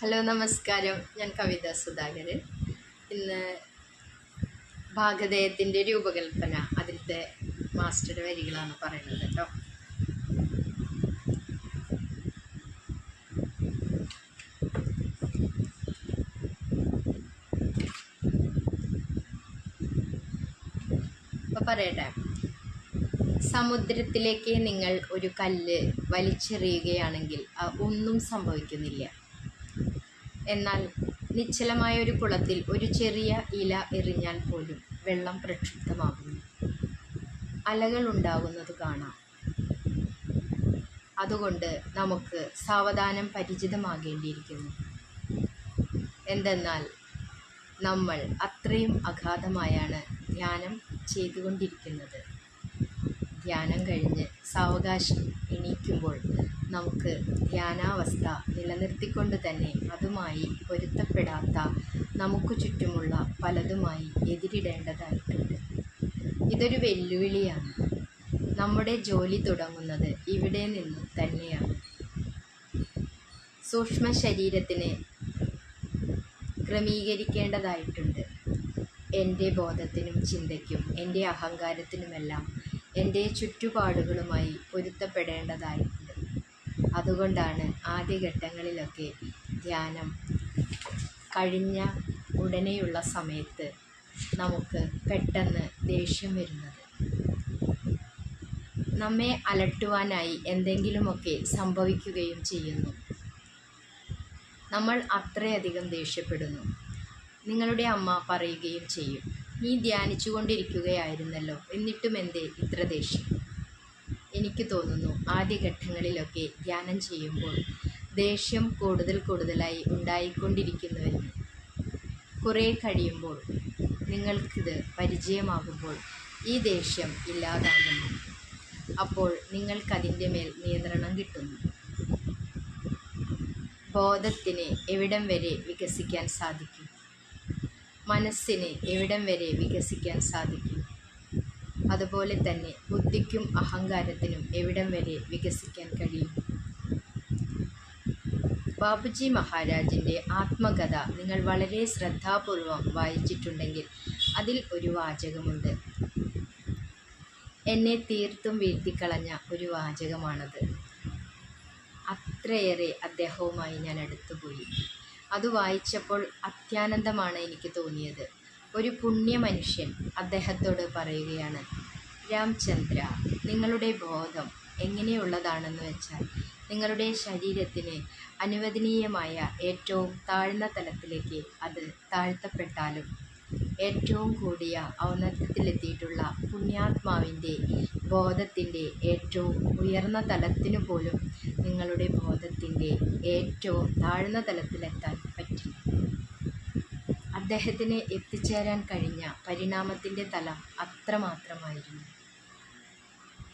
Hello നമസ്കാരം. ഞാൻ കവിത സുധാകരൻ. ഇന്ന് ഭാഗധേയത്തിന്റെ രൂപകൽപ്പന അതിലത്തെ മാസ്റ്റർ വരികളാണ് പറയുന്നത് കേട്ടോ. അപ്പോൾ പറയട്ടെ. സമുദ്രത്തിലേക്ക് നിങ്ങൾ ഒരു കല്ല് വലിച്ചെറിയുകയാണെങ്കിൽ ഒന്നും സംഭവിക്കുന്നില്ല. എന്നാൽ നിശ്ചലമായ ഒരു കുളത്തിൽ ഒരു ചെറിയ ഇല എറിഞ്ഞാൽ പോലും വെള്ളം പ്രക്ഷുബ്ധമാകുന്നു. അലകൾ ഉണ്ടാകുന്നത് കാണാം. അതുകൊണ്ട് നമുക്ക് സാവധാനം പരിചിതമാകേണ്ടിയിരിക്കുന്നു. എന്തെന്നാൽ നമ്മൾ അത്രയും അഗാധമായാണ് ധ്യാനം ചെയ്തുകൊണ്ടിരിക്കുന്നത്. ധ്യാനം കഴിഞ്ഞ് സാവകാശം എണീക്കുമ്പോൾ നമുക്ക് ധ്യാനാവസ്ഥ നിലനിർത്തിക്കൊണ്ട് തന്നെ അതുമായി പൊരുത്തപ്പെടാത്ത നമുക്ക് ചുറ്റുമുള്ള പലതുമായി എതിരിടേണ്ടതായിട്ടുണ്ട്. ഇതൊരു വെല്ലുവിളിയാണ്. നമ്മുടെ ജോലി തുടങ്ങുന്നത് ഇവിടെ നിന്നും തന്നെയാണ്. സൂക്ഷ്മ ശരീരത്തിന് ക്രമീകരിക്കേണ്ടതായിട്ടുണ്ട്. എന്റെ ബോധത്തിനും ചിന്തയ്ക്കും എന്റെ അഹങ്കാരത്തിനുമെല്ലാം എന്റെ ചുറ്റുപാടുകളുമായി പൊരുത്തപ്പെടേണ്ടതായിട്ടുണ്ട്. അതുകൊണ്ടാണ് ആദ്യഘട്ടങ്ങളിലൊക്കെ ധ്യാനം കഴിഞ്ഞ ഉടനെയുള്ള സമയത്ത് നമുക്ക് പെട്ടെന്ന് ദേഷ്യം വരുന്നത്. നമ്മെ അലട്ടുവാനായി എന്തെങ്കിലുമൊക്കെ സംഭവിക്കുകയും ചെയ്യുന്നു. നമ്മൾ അത്രയധികം ദേഷ്യപ്പെടുന്നു. നിങ്ങളുടെ അമ്മ പറയുകയും ചെയ്യും നീ ധ്യാനിച്ചുകൊണ്ടിരിക്കുകയായിരുന്നല്ലോ എന്നിട്ടും എന്തേ ഇത്ര ദേഷ്യം? എനിക്ക് തോന്നുന്നു ആദ്യഘട്ടങ്ങളിലൊക്കെ ധ്യാനം ചെയ്യുമ്പോൾ ദേഷ്യം കൂടുതൽ കൂടുതലായി ഉണ്ടായിക്കൊണ്ടിരിക്കുന്നുവെന്ന് കുറേ കഴിയുമ്പോൾ നിങ്ങൾക്കിത് പരിചയമാകുമ്പോൾ ഈ ദേഷ്യം ഇല്ലാതാകുന്നു. അപ്പോൾ നിങ്ങൾക്കതിന്റെ മേൽ നിയന്ത്രണം കിട്ടുന്നു. ബോധത്തിന് എവിടം വരെ വികസിക്കാൻ സാധിക്കും? മനസ്സിന് എവിടം വരെ വികസിക്കാൻ സാധിക്കും? അതുപോലെ തന്നെ ബുദ്ധിക്കും അഹങ്കാരത്തിനും എവിടം വരെ വികസിക്കാൻ കഴിയും? ബാബുജി മഹാരാജിന്റെ ആത്മകഥ നിങ്ങൾ വളരെ ശ്രദ്ധാപൂർവം വായിച്ചിട്ടുണ്ടെങ്കിൽ അതിൽ ഒരു വാചകമുണ്ട്. എന്നെ തീർത്തും വീഴ്ത്തിക്കളഞ്ഞ ഒരു വാചകമാണത്. അത്രയേറെ അദ്ദേഹവുമായി ഞാൻ അടുത്തുപോയി. അത് വായിച്ചപ്പോൾ അത്യാനന്ദമാണ് എനിക്ക് തോന്നിയത്. ഒരു പുണ്യ മനുഷ്യൻ അദ്ദേഹത്തോട് പറയുകയാണ് രാംചന്ദ്ര നിങ്ങളുടെ ബോധം എങ്ങനെയുള്ളതാണെന്ന് വെച്ചാൽ നിങ്ങളുടെ ശരീരത്തിന് അനുവദനീയമായ ഏറ്റവും താഴ്ന്ന തലത്തിലേക്ക് അത് താഴ്ത്തപ്പെട്ടാലും ഏറ്റവും കൂടിയ ഔന്നത്യത്തിലെത്തിയിട്ടുള്ള പുണ്യാത്മാവിന്റെ ബോധത്തിന്റെ ഏറ്റവും ഉയർന്ന തലത്തിനു പോലും നിങ്ങളുടെ ബോധത്തിന്റെ ഏറ്റവും താഴ്ന്ന തലത്തിലെത്താൻ അദ്ദേഹത്തിന് എത്തിച്ചേരാൻ കഴിഞ്ഞ പരിണാമത്തിന്റെ തലം അത്രമാത്രമായിരുന്നു.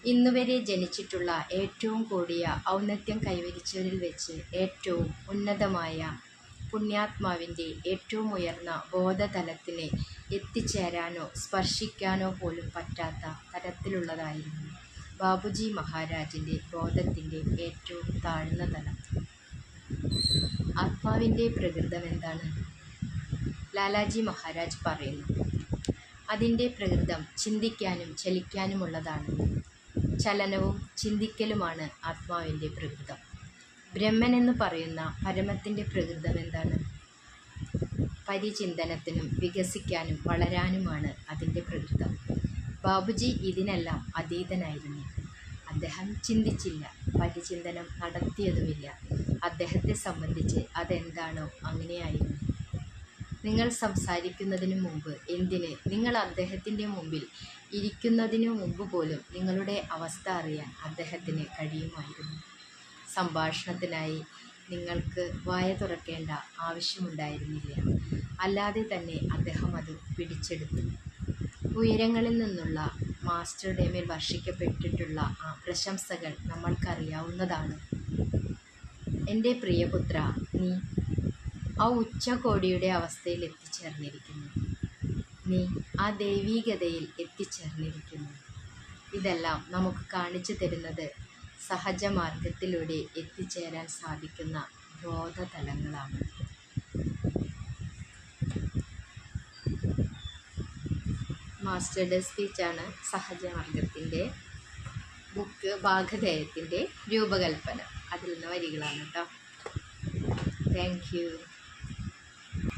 ഇന്നുവരെ ജനിച്ചിട്ടുള്ള ഏറ്റവും കൂടിയ ഔന്നത്യം കൈവരിച്ചവരിൽ വെച്ച് ഏറ്റവും ഉന്നതമായ പുണ്യാത്മാവിന്റെ ഏറ്റവും ഉയർന്ന ബോധതലത്തിന് എത്തിച്ചേരാനോ സ്പർശിക്കാനോ പോലും പറ്റാത്ത തരത്തിലുള്ളതായിരുന്നു ബാബുജി മഹാരാജിന്റെ ബോധത്തിന്റെ ഏറ്റവും താഴ്ന്ന തലം. ആത്മാവിന്റെ പ്രകൃതം എന്താണ്? ലാലാജി മഹാരാജ് പറയുന്നു. അതിന്റെ പ്രകൃതം ചിന്തിക്കാനും ചലിക്കാനുമുള്ളതാണ്. ചലനവും ചിന്തിക്കലുമാണ് ആത്മാവിന്റെ പ്രകൃതം. ബ്രഹ്മൻ എന്ന് പറയുന്ന പരമത്തിന്റെ പ്രകൃതം എന്താണ്? പരിചിന്തനത്തിനും വികസിക്കാനും വളരാനുമാണ് അതിന്റെ പ്രകൃതം. ബാബുജി ഇതിനെല്ലാം അതീതനായിരുന്നു. അദ്ദേഹം ചിന്തിച്ചില്ല പരിചിന്തനം നടത്തിയതുമില്ല. അദ്ദേഹത്തെ സംബന്ധിച്ച് അതെന്താണോ അങ്ങനെയായിരുന്നു. നിങ്ങൾ സംസാരിക്കുന്നതിന് മുമ്പ് എന്തിന്? നിങ്ങൾ അദ്ദേഹത്തിന്റെ മുമ്പിൽ ഇരിക്കുന്നതിനു മുമ്പ് പോലും നിങ്ങളുടെ അവസ്ഥ അറിയാൻ അദ്ദേഹത്തിന് കഴിയുമായിരുന്നു. സംഭാഷണത്തിനായി നിങ്ങൾക്ക് വായ തുറക്കേണ്ട ആവശ്യമുണ്ടായിരുന്നില്ല. അല്ലാതെ തന്നെ അദ്ദേഹം അത് പിടിച്ചെടുത്തു. ഉയരങ്ങളിൽ നിന്നുള്ള മാസ്റ്ററുടെ മേൽ വർഷിക്കപ്പെട്ടിട്ടുള്ള ആ പ്രശംസകൾ നമ്മൾക്കറിയാവുന്നതാണ്. എന്റെ പ്രിയപുത്ര നീ ആ ഉച്ചകോടിയുടെ അവസ്ഥയിൽ എത്തിച്ചേർന്നിരിക്കുന്നു. നീ ആ ദൈവീകതയിൽ എത്തിച്ചേർന്നിരിക്കുന്നു. ഇതെല്ലാം നമുക്ക് കാണിച്ചു തരുന്നത് സഹജമാർഗത്തിലൂടെ എത്തിച്ചേരാൻ സാധിക്കുന്ന ബോധതലങ്ങളാണ്. മാസ്റ്റേഡ് സ്പീച്ചാണ് സഹജമാർഗത്തിന്റെ ബുക്ക് ഭാഗധേയത്തിന്റെ രൂപകൽപ്പന. അതിൽ നിന്ന് വരികളാണ് കേട്ടോ. Thank you